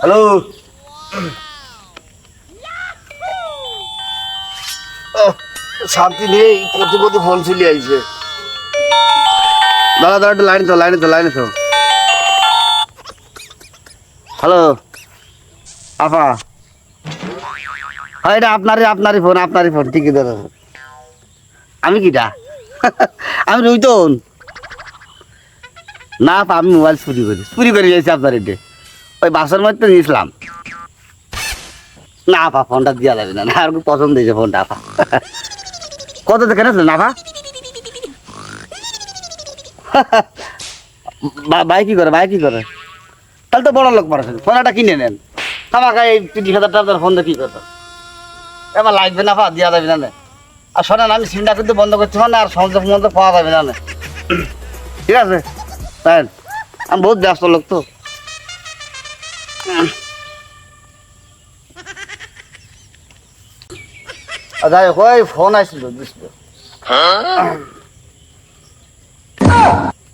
Hello শান্তি নেই প্রতি প্রতি ফোন চলে আইছে দাদা দাদা একটু লাইনে তো লাইনে তো লাইনে তো হ্যালো আপা হয় এটা আপনারই আপনারই ফোন আপনারই ফোন ঠিকই দাদা আমি কিটা? আমি রুইতন। না আপা, আমি মোবাইল চুরি করি চুরি করে যাইছি আপনার এতে ওই বাসের মধ্যে নিয়েছিলাম। না, আপা, ফোনটা দিয়া যাবে না। না, আর পছন্দ হয়েছে ফোনটা, আপা। কত কেনেছিলেন আপা? বা- ভাই কি করে, ভাই কি করে? তাহলে তো বড় লোক মানুষ ফোন একটা কিনে নেন। আমাকে এই তিরিশ হাজার টাকার ফোন দিয়ে কি করতো এবার লাগবে না পা দিয়া যাবে না, নে। আর শোনেন, আমি সিমটা কিন্তু বন্ধ করছি মানে আর সংযোগ মধ্যে পাওয়া যাবে না ঠিক আছে? আমি বহুত ব্যস্ত লোক তো। যাই হোক ওই ফোন আসছিল বুঝলো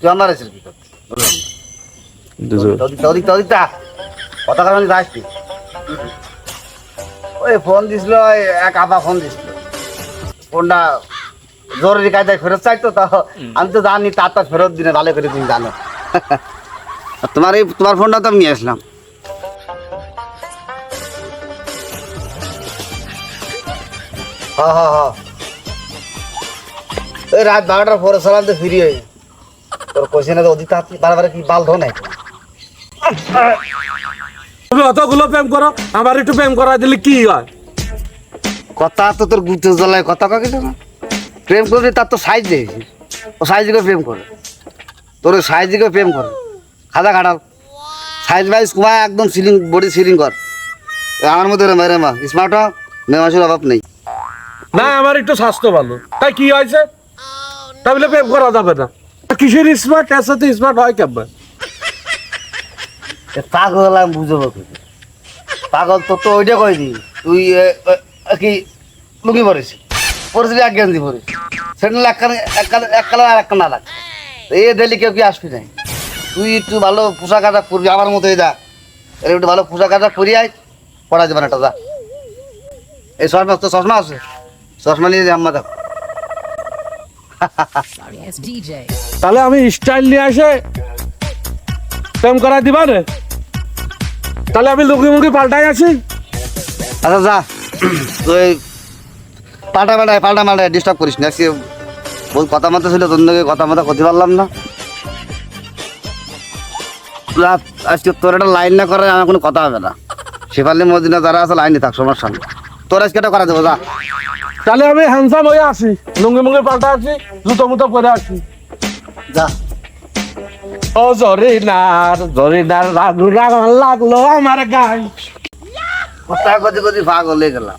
তুই আমার আসিস কি কথা কারণ আসবি ওই ফোন দিছিল এক আপা ফোন দিছিল। ফোনটা জরুরি কায়দায় ফেরত চাইতো তো আমি তো জানি তার ফেরত দিনে ভালো করে তুমি জানো। তোমার এই তোমার ফোনটা তো আমি নিয়ে আসলাম। হ হ হ। ওই রাত বারোটার পরে সালাম তো ফিরি হয়ে তোর কোশ্চেনে তো অধিক হাত বারবার কি বাল ধো নাই তুমি অতগুলো প্রেম করো আমার একটু প্রেম করা দিলে কি হয়? কথা তো তোর গুতে জ্বলায় কথা কাকে না প্রেম করবি তার তো সাইজ দিয়েছি ও সাইজ দিকে প্রেম করে। তোর ওই সাইজ দিকে প্রেম করে। খাদা খাটাল সাইজ বাইজ কুমায় একদম সিলিং বডি সিলিং কর। আমার মধ্যে রে মেরে মা স্মার্ট হ মেয়ে মাসের অভাব নেই। না, আমার একটু স্বাস্থ্য ভালো। তাই কি হয়েছে? তাই বলে প্রেম করা যাবে না। কিসের স্মার্ট এর সাথে স্মার্ট হয় কেমন? পাগল আমি বুঝব পাগল তো তো ওইটা কই দি? তুই কি লুকি পড়েছি পড়েছিলি এক গেঞ্জি পড়েছি সেটা এক কালার এক কালার আর এক কালার আলাদা এ দিল্লি কেউ কি আসবি নাই? তুই একটু ভালো পোশাক আশাক করবি আমার মতো এর একটু ভালো পোশাক আশাক করি আয়, পড়া যাবে না, এটা যা। এই চশমা তো চশমা আছে? চশমা নিয়ে দেখো. তাহলে আমি স্টাইল নিয়ে আসে প্রেম করা দিবা রে? তাহলে আমি লুকি মুখি পাল্টাই আছি। আচ্ছা যা। তুই পাল্টা পাল্টায় পাল্টা পাল্টায় ডিস্টার্ব করিস না। আজকে বহুত কথা মতো ছিল তোর নাকি কথা মতো করতে পারলাম না। আজকে তোর একটা লাইন না করে আমার কোনো কথা হবে না। সেফালি মদিনা যারা আছে লাইনে থাক সমস্যা নেই। তোর আজকে এটা করা দেবো যা। তাহলে আমি হ্যান্ডসাম হয়ে আসি লুঙ্গি মুঙ্গি পাল্টা আসি জুতো মুতো পরে আসি যা। ও জরিনার জরিনার লাগল লাগল আমার গায়ে। কোথায় কদি কদি ভাগ হলে গেলাম।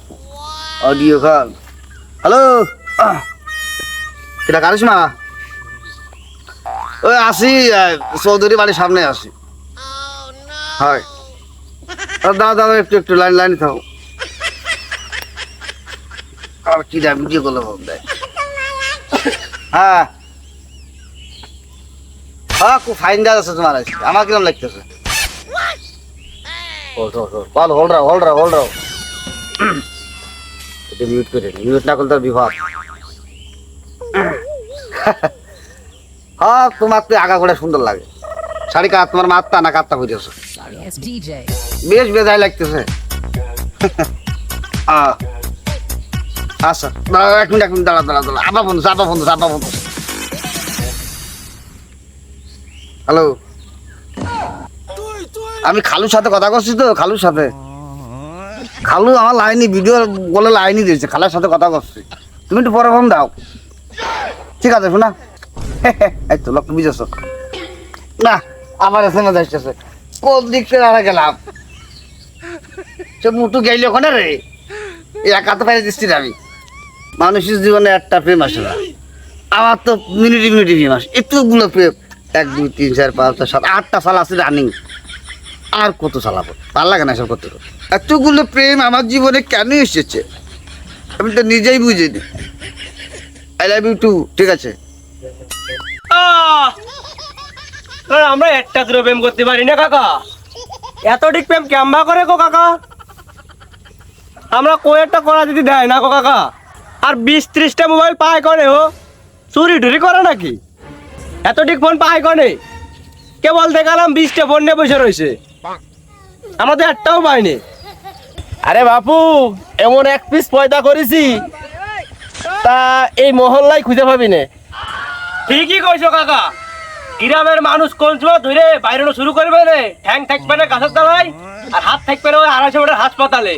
অডিও কল হ্যালো এটা কারিশমা ওই আসি চৌধুরী বাড়ির সামনে আসি। হয়। দাদা দাদা একটু একটু লাইন লাইনে থাকো আর কি ভিডিও করলে ভাব দেয় হ্যাঁ। হ্যাঁ খুব ফাইন দাদা আছে তোমার আজকে। আমার কিরম লাগতেছে? বল হোল্ড রাও হোল্ড রাও হোল্ড রাও। এটা মিউট করে মিউট না করলে তো বিভাগ হ্যাঁ তোমার তো আগা করে সুন্দর লাগে। শাড়ি কাত তোমার মাত্তা না কাত্তা হইতেছে বেশ বেজায় লাগতেছে। আহ, আচ্ছা দাঁড়া এক মিনিট এক মিনিট, দাঁড়া দাঁড়া দাঁড়া। আবার বন্ধু আবার বন্ধু আবার বন্ধু। হ্যালো আমি খালুর সাথে কথা করছি তো, খালুর সাথে। খালু আমার লাইনি ভিডিও বলে লাইনই দিয়েছে, খালার সাথে কথা করছি। তুমি একটু পরে ফোন দাও। ঠিক আছে, শোনা। এই তো লক্ষ্য বুঝেছ। না, আমার এসে না আসতেছে। কোন দিক থেকে দাঁড়া গেলাম? সে মুটু গেইল ওখানে রে। একা তো পাই দিচ্ছি আমি। মানুষের জীবনে একটা প্রেম আসে না। আমার তো মিনিটি মিনিটি প্রেম আসে। এতগুলো প্রেম, এক, দুই, তিন, চার, পাঁচ সাত, আটটা সাল আছে রানিং আর কত চালাবো ভালো লাগে না সব করতে। এতগুলো প্রেম আমার জীবনে কেন এসেছে? আমি তো নিজেই বুঝিনি। আই লাভ ইউ টু ঠিক আছে! আমরা একটা করে প্রেম করতে পারি না, কাকা। এত ঠিক প্রেম ক্যাম্বা করে গো, কাকা? আমরা কোয়েরটা করা যদি দেয় না গো, কাকা? আর বিশ ত্রিশটা মোবাইল পায় করে ও চুরি টুরি করে নাকি? এত ঠিক ফোন পায় করে কেবল দেখালাম বিশটা ফোন নিয়ে বসে রয়েছে। আমরা তো একটাও পাইনি আরে বাপু এমন এক পিস পয়দা করেছি তা এই মহল্লায় খুঁজে পাবি না। ঠিকই কইছো কাকা। গ্রামের মানুষ কোন সময় ধরে বাইরে শুরু করবে রে ঠ্যাং থাকবে না গাছের তলায় আর হাত থাকবে না ওই আড়াইশো মিটার হাসপাতালে।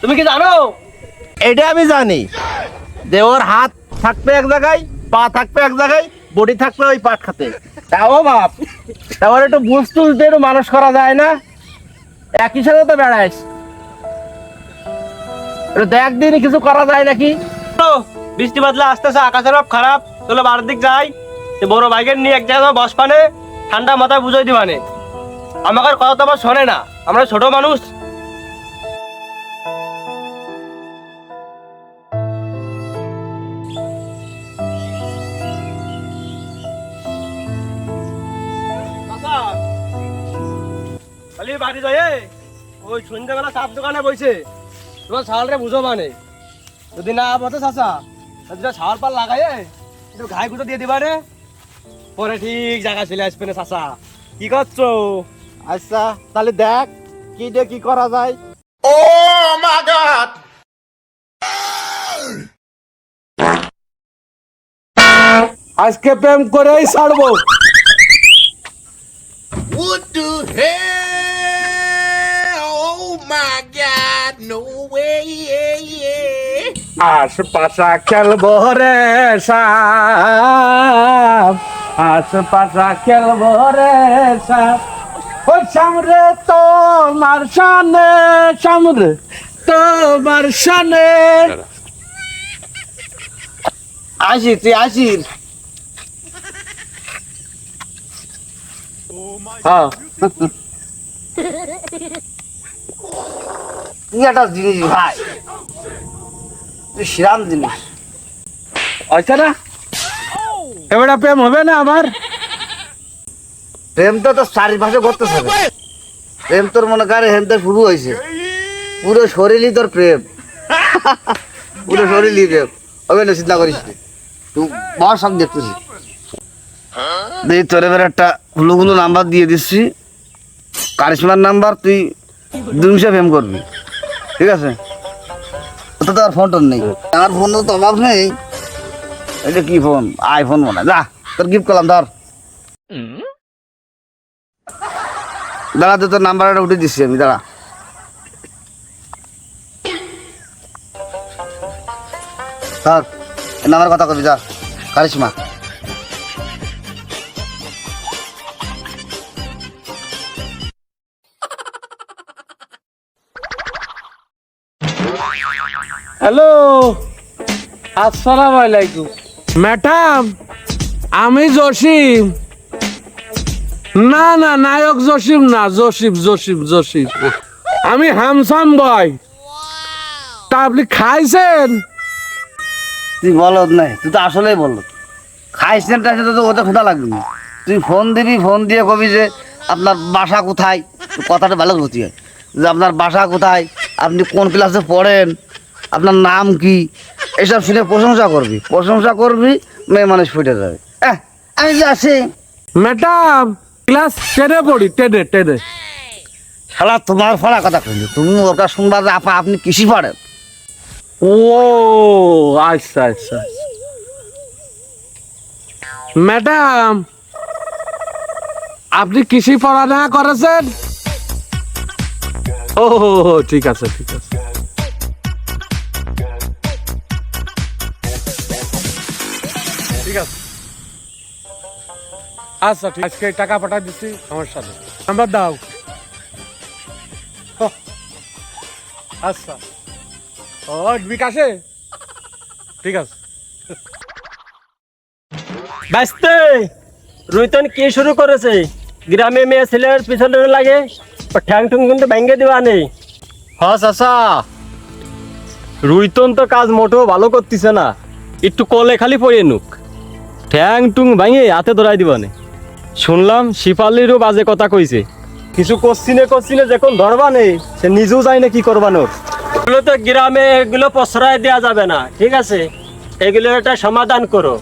তুমি কি জানো? এটা আমি জানি। যে ওর হাত থাকবে এক জায়গায়, পা থাকবে এক জায়গায় বডি থাকবে ওই পাট খাতে। তাও বাপ, তারপর একটু বুঝ তুলতে একটু মানুষ করা যায় না? একই সাথে তো বেড়াইস। দেখ দিন, কিছু করা যায় নাকি? বৃষ্টি বাদলা আসতেছে, আকাশের ভাব খারাপ। চলো বাড়ির দিক যাই। বড় বাইকের নিয়ে এক জায়গায় বস পানে ঠান্ডা মাথায় বুঝাই দিবানে। আমাকে কথা তো আবার শোনে না। আমরা ছোট মানুষ বাড়ি যায় ওই সন্ধ্যাবেলা দোকানে বইছে। তোমার সালরে বুঝো মানে। যদি না বলতে চাচা যদি সার পাল লাগাই একটু ঘাই দিয়ে দিবা রে। পরে ঠিক জায়গা চলে আসবে না চাচা। কি করছ? আচ্ছা তাহলে দেখ কি দিয়ে কি করা যায়। আজকে প্রেম করেই ছাড়বো। What the hell? Oh my god, no way, yeah, yeah. আশপাশা খেলব রে সাপ। আশপাশা খেলব রে সাপ। ও সামরে তোমার সানে সামরে তোমার সানে আসি তুই আসির হ্যাঁ। তুই একটা জিনিস ভাই। জিনিস। আচ্ছা না। এবারে প্রেম হবে না আমার প্রেম তো তোর চারিপাশে করতে হবে প্রেম তোর মনে করে হেন তো শুরু হয়েছে। পুরো শরীরই তোর প্রেম। পুরো শরীরই প্রেম। হবে না চিন্তা করিস তুই বড় সব দেখতেছি। তোর এবার একটা হুলুগুলো নাম্বার দিয়ে দিচ্ছি। কারিশমার নাম্বার তুই নিমিষে প্রেম করবি। ঠিক আছে? ওটা তো আর ফোন টোন নেই। আমার ফোন তো অভাব নেই। এটা কি ফোন আইফোন মনে। যা, তোর গিফট করলাম, ধর। দাঁড়া তো তোর নাম্বারটা উঠে দিচ্ছি আমি, দাঁড়া। এই নাম্বার কথা কবি, যা। কারিশমা। হ্যালো আসসালামু আলাইকুম। ম্যাডাম আমি জসিম। না না নায়ক জসিম না জসিম জসিম জসিম। আমি হামসাম বয় তা আপনি খাইছেন? তুই বলত নাই তুই তো আসলেই বল খাইছেন না তো ওতে ক্ষুধা লাগবে না। তুই ফোন দিবি ফোন দিয়ে কবি যে আপনার বাসা কোথায়? কথাটা ভালো হতে হয়। যে আপনার বাসা কোথায়? আপনি কোন ক্লাসে পড়েন? আপনার নাম কি? এসব শুনে প্রশংসা করবি। প্রশংসা করবি মেয়ে মানুষ ফুটে যাবে। হ্যাঁ আমি যে আসি। ম্যাডাম ক্লাস টেনে পড়ি টেনে টেনে। শালা তোমার ফলা কথা কইলি। তুমি ওটা শুনবা যে আপা আপনি কৃষি পারেন ও আচ্ছা আচ্ছা। ম্যাডাম আপনি কৃষি পড়ালেখা করেছেন? ও ঠিক আছে ঠিক আছে। ঠিক আছে। আচ্ছা ঠিক আজকে টাকা পাঠা দিচ্ছি আমার সাথে নাম্বার দাও। আচ্ছা। ও বিকাশে? ঠিক আছে। ব্যস্ত রুইতন কি শুরু করেছে? গ্রামে মেয়ে ছেলের পিছনে লাগে ঠ্যাং ঠুং কিন্তু ভেঙে দেওয়া নেই। হ্যাঁ চাচা। রুইতন তো কাজ মোটেও ভালো করতেছে না। একটু কলে খালি পড়ে নুক। ঠ্যাং টুং ভাঙে হাতে ধরাই দিব দিবানে শুনলাম শিপালিরও বাজে কথা কইছে। কিছু কোশ্চিনে কোশ্চিনে যখন ধরবা নেই সে নিজেও যায় না কি করবানোর এগুলো তো গ্রামে এগুলো প্রশ্রয় দেওয়া যাবে না, ঠিক আছে? এগুলো একটা সমাধান করো।